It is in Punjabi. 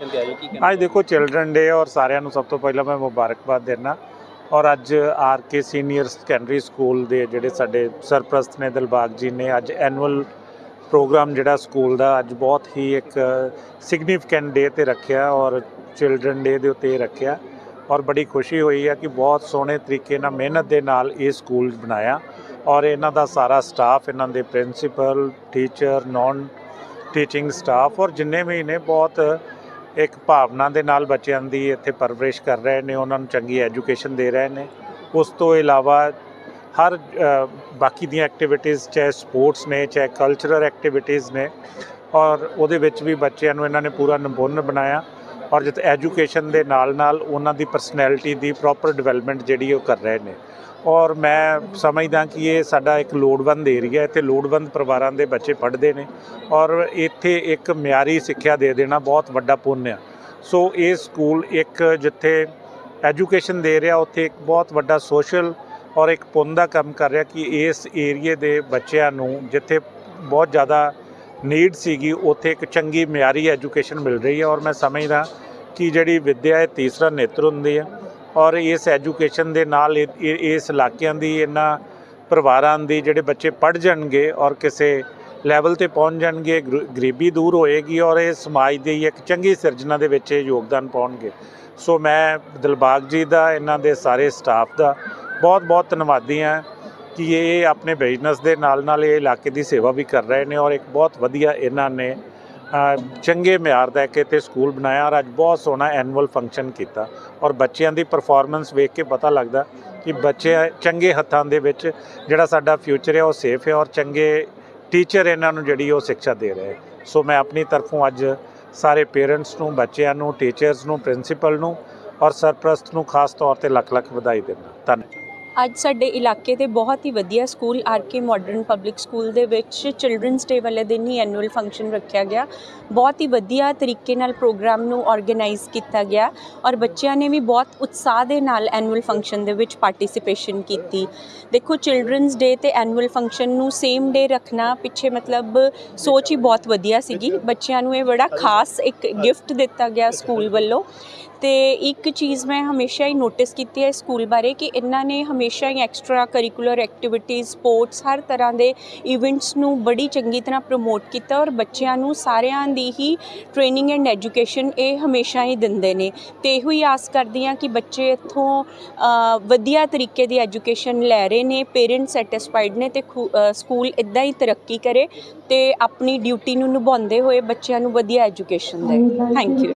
ਅੱਜ ਦੇਖੋ ਚਿਲਡਰਨ ਡੇ ਔਰ ਸਾਰਿਆਂ ਨੂੰ ਸਭ ਤੋਂ ਪਹਿਲਾਂ ਮੈਂ ਮੁਬਾਰਕਬਾਦ ਦੇਣਾ। ਔਰ ਅੱਜ R K senior secondary school ਦੇ ਜਿਹੜੇ ਸਾਡੇ ਸਰਪ੍ਰਸਤ ਨੇ ਦਿਲਬਾਗ ਜੀ ਨੇ, ਅੱਜ ਐਨੂਅਲ ਪ੍ਰੋਗਰਾਮ ਜਿਹੜਾ ਸਕੂਲ ਦਾ ਅੱਜ ਬਹੁਤ ਹੀ ਇੱਕ ਸਿਗਨੀਫੀਕੈਂਟ ਡੇ ਤੇ ਰੱਖਿਆ ਔਰ ਚਿਲਡਰਨ ਡੇ ਦੇ ਉੱਤੇ ਰੱਖਿਆ। ਔਰ ਬੜੀ ਖੁਸ਼ੀ ਹੋਈ ਹੈ ਕਿ ਬਹੁਤ ਸੋਹਣੇ ਤਰੀਕੇ ਨਾਲ, ਮਿਹਨਤ ਦੇ ਨਾਲ ਇਹ ਸਕੂਲ ਬਣਾਇਆ। ਔਰ ਇਹਨਾਂ ਦਾ ਸਾਰਾ ਸਟਾਫ ਇਹਨਾਂ ਦੇ principal teacher non teaching staff ਔਰ ਜਿੰਨੇ ਵੀ ਨੇ, ਬਹੁਤ ਇੱਕ ਭਾਵਨਾ ਦੇ ਨਾਲ ਬੱਚਿਆਂ ਦੀ ਇੱਥੇ ਪਰਵਰਿਸ਼ ਕਰ ਰਹੇ ਨੇ, ਉਹਨਾਂ ਨੂੰ ਚੰਗੀ ਐਜੂਕੇਸ਼ਨ ਦੇ ਰਹੇ ਨੇ। ਉਸ ਤੋਂ ਇਲਾਵਾ ਹਰ ਬਾਕੀ ਦੀਆਂ ਐਕਟੀਵਿਟੀਜ਼ ਚਾਹੇ ਸਪੋਰਟਸ ਨੇ, ਚਾਹੇ ਕਲਚਰਲ ਐਕਟੀਵਿਟੀਜ਼ ਨੇ, ਔਰ ਉਹਦੇ ਵਿੱਚ ਵੀ ਬੱਚਿਆਂ ਨੂੰ ਇਹਨਾਂ ਨੇ ਪੂਰਾ ਨਿਪੁੰਨ ਬਣਾਇਆ। ਔਰ ਜਿਤ ਐਜੂਕੇਸ਼ਨ ਦੇ ਨਾਲ ਨਾਲ ਉਹਨਾਂ ਦੀ ਪਰਸਨੈਲਿਟੀ ਦੀ ਪ੍ਰੋਪਰ ਡਿਵੈਲਪਮੈਂਟ ਜਿਹੜੀ ਉਹ ਕਰ ਰਹੇ ਨੇ। ਔਰ ਮੈਂ ਸਮਝਦਾ ਕਿ ਇਹ ਸਾਡਾ ਇੱਕ ਲੋੜਵੰਦ ਏਰੀਆ ਹੈ ਤੇ ਲੋੜਵੰਦ ਪਰਿਵਾਰਾਂ ਦੇ ਬੱਚੇ ਪੜ੍ਹਦੇ ਨੇ ਔਰ ਇੱਥੇ ਇੱਕ ਮਿਆਰੀ ਸਿੱਖਿਆ ਦੇ ਦੇਣਾ ਬਹੁਤ ਵੱਡਾ ਪੁੰਨ ਆ। ਸੋ ਇਹ ਸਕੂਲ ਇੱਕ ਜਿੱਥੇ ਐਜੂਕੇਸ਼ਨ ਦੇ ਰਿਹਾ, ਉੱਥੇ ਇੱਕ ਬਹੁਤ ਵੱਡਾ ਸੋਸ਼ਲ ਔਰ ਇੱਕ ਪੁੰਨ ਦਾ ਕੰਮ ਕਰ ਰਿਹਾ ਕਿ ਇਸ ਏਰੀਏ ਦੇ ਬੱਚਿਆਂ ਨੂੰ ਜਿੱਥੇ ਬਹੁਤ ਜ਼ਿਆਦਾ ਨੀਡ ਸੀਗੀ, ਉੱਥੇ ਇੱਕ ਚੰਗੀ ਮਿਆਰੀ ਐਜੂਕੇਸ਼ਨ ਮਿਲ ਰਹੀ ਹੈ ਔਰ ਮੈਂ ਸਮਝਦਾ ਕਿ ਜਿਹੜੀ ਵਿੱਦਿਆ ਹੈ, ਤੀਸਰਾ ਨੇਤਰ ਹੁੰਦੀ ਹੈ। ਔਰ ਇਸ ਐਜੂਕੇਸ਼ਨ ਦੇ ਨਾਲ ਇਹ- ਇਸ ਇਲਾਕਿਆਂ ਦੀ, ਇਹਨਾਂ ਪਰਿਵਾਰਾਂ ਦੀ ਜਿਹੜੇ ਬੱਚੇ ਪੜ੍ਹ ਜਾਣਗੇ ਔਰ ਕਿਸੇ ਲੈਵਲ ਤੇ ਪਹੁੰਚ ਜਾਣਗੇ, ਗਰ- ਗਰੀਬੀ ਦੂਰ ਹੋਏਗੀ ਔਰ ਇਹ ਸਮਾਜ ਦੀ ਇੱਕ ਚੰਗੀ ਸਿਰਜਣਾ ਦੇ ਵਿੱਚ ਇਹ ਯੋਗਦਾਨ ਪਾਉਣਗੇ। ਸੋ ਮੈਂ ਦਿਲਬਾਗ ਜੀ ਦਾ, ਇਹਨਾਂ ਦੇ ਸਾਰੇ ਸਟਾਫ ਦਾ ਬਹੁਤ ਬਹੁਤ ਧੰਨਵਾਦੀ ਹਾਂ ਕਿ ਇਹ ਆਪਣੇ ਬਿਜ਼ਨਸ ਦੇ ਨਾਲ ਨਾਲ ਇਹ ਇਲਾਕੇ ਦੀ ਸੇਵਾ ਵੀ ਕਰ ਰਹੇ ਨੇ ਔਰ ਇੱਕ ਬਹੁਤ ਵਧੀਆ ਇਹਨਾਂ ਨੇ ਚੰਗੇ ਮਿਆਰ ਦਾ ਇੱਕ ਇੱਥੇ ਸਕੂਲ ਬਣਾਇਆ ਔਰ ਅੱਜ ਬਹੁਤ ਸੋਹਣਾ ਐਨੂਅਲ ਫੰਕਸ਼ਨ ਕੀਤਾ। ਔਰ ਬੱਚਿਆਂ ਦੀ ਪਰਫਾਰਮੈਂਸ ਵੇਖ ਕੇ ਪਤਾ ਲੱਗਦਾ ਕਿ ਬੱਚੇ ਚੰਗੇ ਹੱਥਾਂ ਦੇ ਵਿੱਚ ਜਿਹੜਾ ਸਾਡਾ ਫਿਊਚਰ ਹੈ ਉਹ ਸੇਫ ਹੈ ਔਰ ਚੰਗੇ ਟੀਚਰ ਇਹਨਾਂ ਨੂੰ ਜਿਹੜੀ ਉਹ ਸਿੱਖਿਆ ਦੇ ਰਹੇ ਸੋ ਮੈਂ ਆਪਣੀ ਤਰਫੋਂ ਅੱਜ ਸਾਰੇ ਪੇਰੈਂਟਸ ਨੂੰ, ਬੱਚਿਆਂ ਨੂੰ ਟੀਚਰਸ ਨੂੰ ਪ੍ਰਿੰਸੀਪਲ ਨੂੰ ਔਰ ਸਰਪ੍ਰਸਤ ਨੂੰ ਖਾਸ ਤੌਰ ਤੇ ਲੱਖ ਲੱਖ ਵਧਾਈ ਦਿੰਦਾ। ਧੰਨਵਾਦ। ਅੱਜ ਸਾਡੇ ਇਲਾਕੇ ਦੇ ਬਹੁਤ ਹੀ ਵਧੀਆ school R K modern public school ਦੇ ਵਿੱਚ ਚਿਲਡਰਨਸ ਡੇ ਵਾਲੇ ਦਿਨ ਹੀ ਐਨੂਅਲ ਫੰਕਸ਼ਨ ਰੱਖਿਆ ਗਿਆ। ਬਹੁਤ ਹੀ ਵਧੀਆ ਤਰੀਕੇ ਨਾਲ ਪ੍ਰੋਗਰਾਮ ਨੂੰ ਆਰਗੇਨਾਈਜ਼ ਕੀਤਾ ਗਿਆ ਔਰ ਬੱਚਿਆਂ ਨੇ ਵੀ ਬਹੁਤ ਉਤਸ਼ਾਹ ਦੇ ਨਾਲ ਐਨੂਅਲ ਫੰਕਸ਼ਨ ਦੇ ਵਿੱਚ ਪਾਰਟਿਸਿਪੇਸ਼ਨ ਕੀਤੀ। ਦੇਖੋ ਚਿਲਡਰਨਸ ਡੇ ਤੇ ਐਨੂਅਲ ਫੰਕਸ਼ਨ ਨੂੰ ਸੇਮ ਡੇ ਰੱਖਣਾ ਪਿੱਛੇ ਮਤਲਬ ਸੋਚ ਹੀ ਬਹੁਤ ਵਧੀਆ ਸੀਗੀ। ਬੱਚਿਆਂ ਨੂੰ ਇਹ ਬੜਾ ਖਾਸ ਇੱਕ ਗਿਫਟ ਦਿੱਤਾ ਗਿਆ ਸਕੂਲ ਵੱਲੋਂ। ਤੇ ਇੱਕ ਚੀਜ਼ ਮੈਂ ਹਮੇਸ਼ਾ ਹੀ ਨੋਟਿਸ ਕੀਤੀ ਹੈ ਸਕੂਲ ਬਾਰੇ ਕਿ ਇਹਨਾਂ ਨੇ ਹਮੇਸ਼ਾ ਹਮੇਸ਼ਾ ਹੀ ਐਕਸਟਰਾ ਕਰਿਕੂਲਰ ਐਕਟੀਵਿਟੀਜ਼ ਸਪੋਰਟਸ ਹਰ ਤਰ੍ਹਾਂ ਦੇ ਇਵੈਂਟਸ ਨੂੰ ਬੜੀ ਚੰਗੀ ਤਰ੍ਹਾਂ ਪ੍ਰਮੋਟ ਕੀਤਾ ਔਰ ਬੱਚਿਆਂ ਨੂੰ ਸਾਰਿਆਂ ਦੀ ਹੀ ਟ੍ਰੇਨਿੰਗ ਐਂਡ ਐਜੂਕੇਸ਼ਨ ਇਹ ਹਮੇਸ਼ਾ ਹੀ ਦਿੰਦੇ ਨੇ। ਤੇ ਇਹੋ ਹੀ ਆਸ ਕਰਦੀ ਹਾਂ ਕਿ ਬੱਚੇ ਇੱਥੋਂ ਵਧੀਆ ਤਰੀਕੇ ਦੀ ਐਜੂਕੇਸ਼ਨ ਲੈ ਰਹੇ ਨੇ ਪੇਰੈਂਟਸ ਸੈਟੀਸਫਾਈਡ ਨੇ ਤੇ ਖੂ- ਸਕੂਲ ਇਦਾਂ ਹੀ ਤਰੱਕੀ ਕਰੇ ਤੇ ਆਪਣੀ ਡਿਊਟੀ ਨੂੰ ਨਿਭਾਉਂਦੇ ਹੋਏ ਬੱਚਿਆਂ ਨੂੰ ਵਧੀਆ ਐਜੂਕੇਸ਼ਨ ਦੇ। Thank you